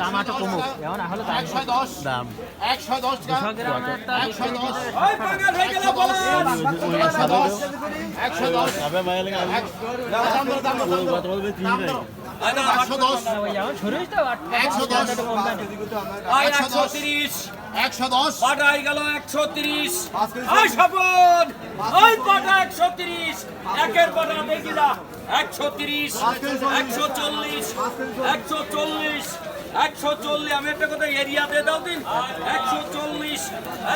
দাম আটা কমুক এখন হলে দাম একশো দশ। দাম একশো দশ। একশো দশ। একশো দশ। একশো দশ একশো দশ একশো দশ একশো তিরিশ। একশো দশ। পাটা হয়ে গেল একশো তিরিশ। ওই স্বপন ওই পাটা একশো তিরিশ। একের পাটা দেখি না একশো তিরিশ একশো চল্লিশ একশো চল্লিশ একশো চল্লিশ। আমি একটা কথা এরিয়া দিয়ে দাও দিন। একশো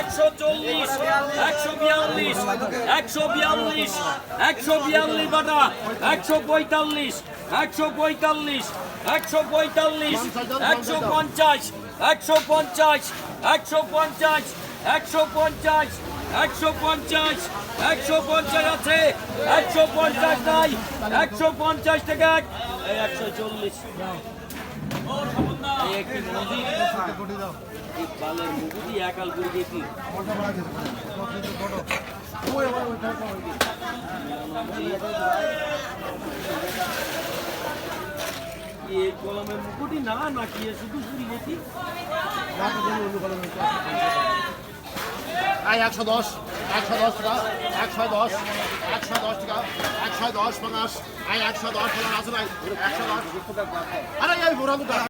একশো চল্লিশ, একশো বিয়াল্লিশ একশো বিয়াল্লিশ একশো বিয়াল্লিশ বাটা, একশো পঁয়তাল্লিশ একশো পঁয়তাল্লিশ একশো পঁয়তাল্লিশ, একশো পঞ্চাশ একশো পঞ্চাশ একশো পঞ্চাশ একশো পঞ্চাশ একশো পঞ্চাশ একশো পঞ্চাশ আছে, একশো পঞ্চাশ নাই, একশো পঞ্চাশ থেকে একশো চল্লিশ। কলমের মুকুটি না, নাকি শুধু শুধু দেখি এই একশো দশ একশো দশ টাকা, একশো দশ একশো দশ টাকা, একশো দশ পঞ্চাশ, এই একশো দশ পঞ্চাশ আছে নাই, একশো দশ। আরে